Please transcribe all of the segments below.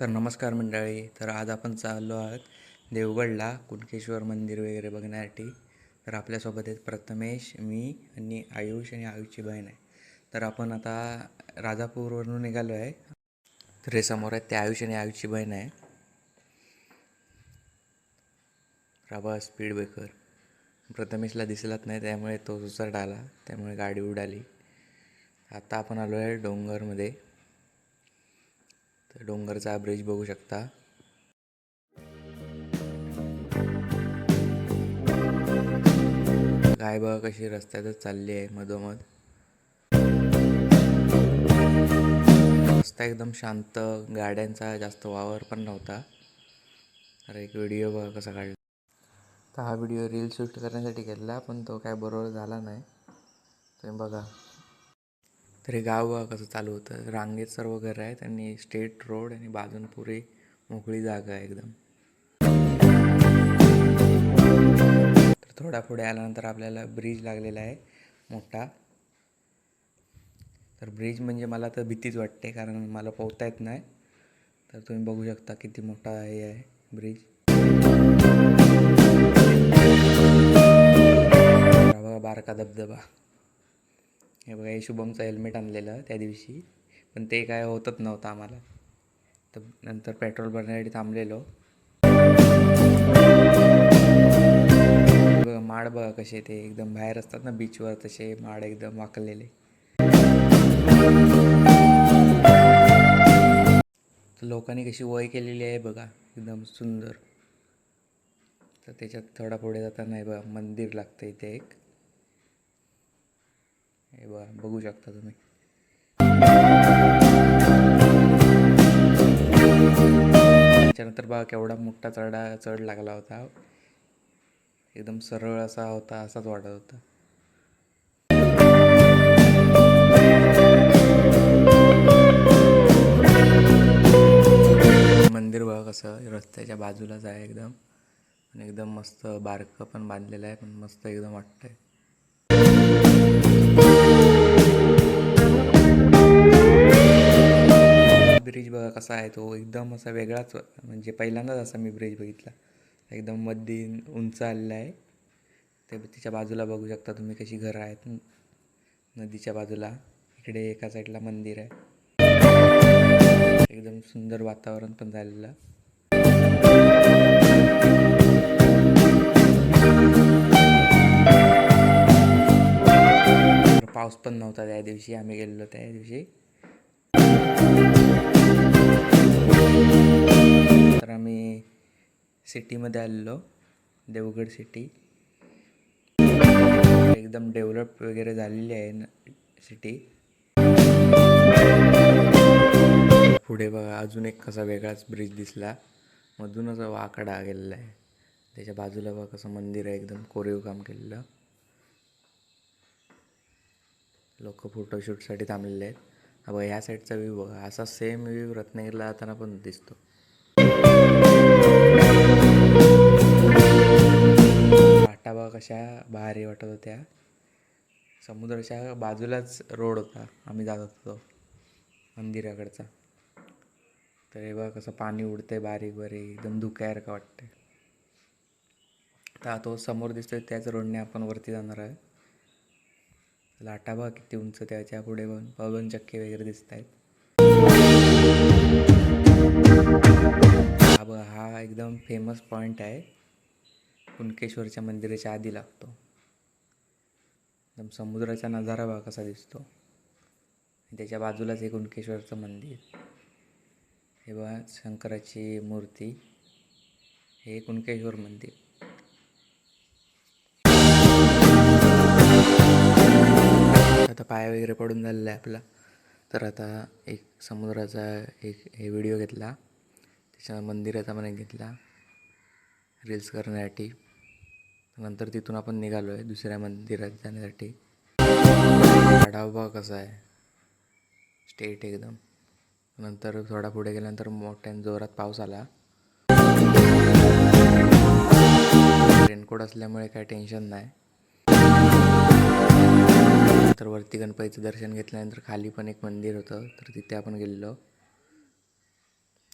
तर नमस्कार मंडळी तर आज आपण चाललो आहोत देवगडला कुणकेश्वर मंदिर वगैरे बघण्यासाठी. तर आपल्यासोबत आहेत प्रथमेश मी आणि आयुष आणि आयुषची बहीण आहे. तर आपण आता राजापूरवरून निघालो आहे. तर हे समोर आहेत ते आयुष आणि आयुषची बहीण आहे. राबा स्पीड ब्रेकर प्रथमेशला दिसलाच नाही त्यामुळे तो सुसरड आला त्यामुळे गाडी उडाली. आता आपण आलो आहे डोंगरमध्ये. तर डोंगरचा ब्रिज बघू शकता. काय बघा कशी रस्त्यातच चालली आहे मधोमध. रस्ता एकदम शांत गाड्यांचा जास्त वावर पण नव्हता. तर एक व्हिडिओ बघा कसा काढला. तर हा व्हिडिओ रील शूट करण्यासाठी घेतला पण तो काय बरोबर झाला नाही. तुम्ही बघा. तर हे गाव कसं चालू होतं? रांगेत सर्व घरं आहेत आणि स्टेट रोड आणि बाजून पुरी मोकळी जागा आहे एकदम. तर थोडा पुढे आल्यानंतर आपल्याला ब्रिज लागलेला आहे मोठा. तर ब्रिज म्हणजे मला तर भीतीच वाटते कारण मला पोहता येत नाही. तर तुम्ही बघू शकता किती मोठा हे आहे ब्रिज. बारका धबधबा. हे बघा हे शुभमचं हेल्मेट आणलेलं त्या दिवशी. पण ते काय होतच नव्हतं आम्हाला. तर नंतर पेट्रोल भरण्यासाठी थांबलेलो. बघा माड बघा कसे ते एकदम बाहेर असतात ना बीचवर तसे माड एकदम वाकलेले. लोकांनी कशी वय केलेली आहे बघा एकदम सुंदर. तर त्याच्यात थोडा पुढे जाताना हे बघा मंदिर लागतं इथे एक. हे बघा बघू शकता तुम्ही. त्याच्यानंतर बघा केवढा मोठा चढा चढ लागला होता. एकदम सरळ असा होता असाच वाटत होता. मंदिर बघा कसं रस्त्याच्या बाजूलाच आहे एकदम. आणि एकदम मस्त बारकं पण बांधलेलं आहे पण मस्त एकदम वाटतंय. ब्रिज बघा कसा आहे तो. एकदम असा वेगळाच म्हणजे पहिल्यांदाच असा मी ब्रिज बघितला. एकदम मध्ये उंच आलेला आहे. ते तिच्या बाजूला बघू शकता तुम्ही कशी घरं आहेत. नदीच्या बाजूला. इकडे एका साईडला मंदिर आहे. एकदम सुंदर वातावरण पण झालेलं. पाऊस पण नव्हता त्या दिवशी. आम्ही गेलेलो त्या दिवशी. तर आम्ही सिटीमध्ये आलेलो देवगड सिटी. एकदम डेव्हलप वगैरे झालेली आहे सिटी. पुढे बघा अजून एक कसा वेगळाच ब्रिज दिसला. मधूनच वाकडा गेलेला आहे. त्याच्या बाजूला बघा कसं मंदिर आहे एकदम कोरीव काम केलेलं. लोक फोटोशूटसाठी थांबलेले आहेत. बघा ह्या साईडचा व्ह्यू बघा. असा सेम व्ह्यू रत्नागिरीला जाताना पण दिसतो. वाटा बघा कशा भारी वाटत होत्या. समुद्राच्या बाजूलाच रोड होता. आम्ही जात होतो मंदिराकडचा. तर हे बघा कसं पाणी उडतंय बारीक बारीक एकदम धुक्यासारखं वाटतंय. तर तो समोर दिसतोय त्याच रोडने आपण वरती जाणार आहे. लाटा बघा किती उंच त्याच्या पुढे पण पवन चक्के वगैरे दिसत आहेत हा बघा हा एकदम फेमस पॉईंट आहे. कुणकेश्वरच्या मंदिराच्या आधी लागतो. एकदम समुद्राचा नजारा बघा कसा दिसतो. त्याच्या बाजूलाच एक कुणकेश्वरचं मंदिर. हे बघा शंकराची मूर्ती. हे कुणकेश्वर मंदिर. आता पाय वगैरे पडून झालेला आहे आपला. तर आता एक समुद्राचा एक हे व्हिडिओ घेतला. त्याच्या मंदिराचा पण एक घेतला. रील्स करण्यासाठी. नंतर तिथून आपण निघालो आहे दुसऱ्या मंदिरात जाण्यासाठी. आढावा कसा आहे. स्टेट एकदम. नंतर थोडा पुढे गेल्यानंतर मोठ्या जोरात पाऊस आला. रेनकोट असल्यामुळे काय टेन्शन नाही. तर वरती गणपतीचं दर्शन घेतल्यानंतर खाली पण एक मंदिर होतं तर तिथे आपण गेलेलो.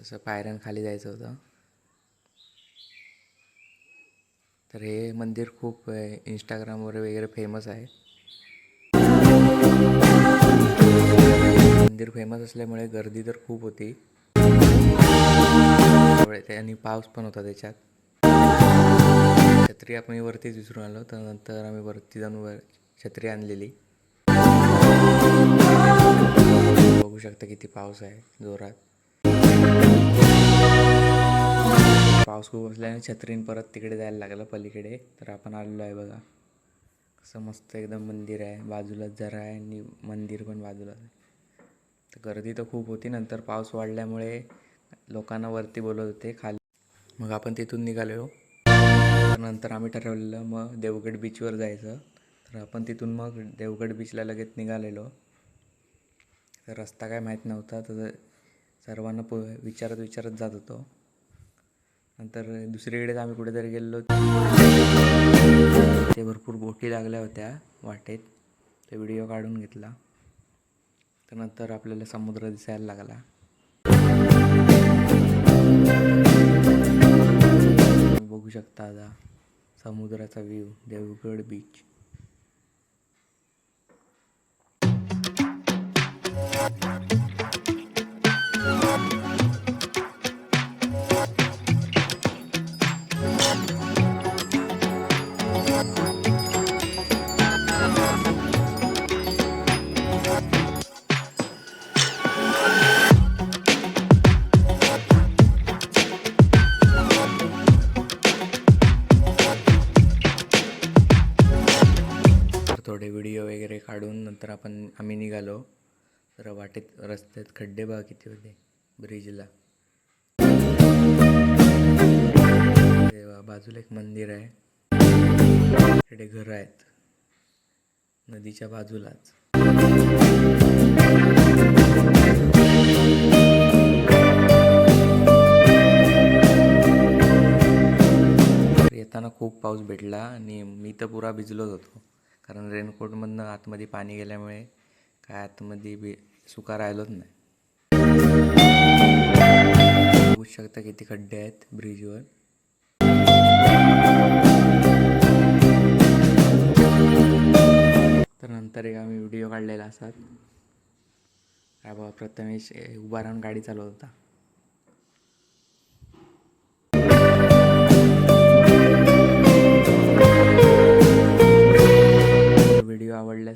तसं पायऱ्यांखाली जायचं होतं. तर हे मंदिर खूप इंस्टाग्रामवर वगैरे फेमस आहे. मंदिर फेमस असल्यामुळे गर्दी तर खूप होती. आणि पाऊस पण होता त्याच्यात. छत्री आपण वरतीच विसरून आलो तर नंतर आम्ही वरती जाऊन वर छत्री आणलेली. बघू शकता किती पाऊस आहे जोरात. पाऊस खूप असल्याने छत्रीन परत तिकडे जायला लागलं पलीकडे. तर आपण आलेलो आहे बघा. कसं मस्त एकदम मंदिर आहे. बाजूलाच जरा आहे आणि मंदिर पण बाजूलाच आहे. तर गर्दी तर खूप होती. नंतर पाऊस वाढल्यामुळे लोकांना वरती बोलत होते. खाली मग आपण तिथून निघालो. नंतर आम्ही ठरवलेलं मग देवगड बीचवर जायचं. तर आपण तिथून मग देवगड बीचला लगेच निघालेलो. तर रस्ता काय माहीत नव्हता. तर सर्वांना प विचारत विचारत जात होतो. नंतर दुसरीकडेच आम्ही कुठेतरी गेलो ते भरपूर बोटी लागल्या होत्या वाटेत. ते व्हिडिओ काढून घेतला. तर नंतर आपल्याला समुद्र दिसायला लागला. बघू शकता आता समुद्राचा व्ह्यू देवगड बीच. तर नंतर आपण आम्ही निघालो. तर वाटेत रस्त्यात खड्डे बघा किती होते. ब्रिजला. बाजूला एक मंदिर आहे. तिकडे घरं आहेत. नदीच्या बाजूलाच. तर येताना खूप पाऊस भेटला आणि मी तर पुरा भिजलोच होतो. कारण रेनकोटमधनं आतमध्ये पाणी गेल्यामुळे काय आतमध्ये बी सुका राहिलोच नाही. बघू शकता किती खड्डे आहेत ब्रिजवर. तर नंतर एक आम्ही व्हिडिओ काढलेला असतात काय बाबा प्रथमेश उभा राहून गाडी चालवत होता.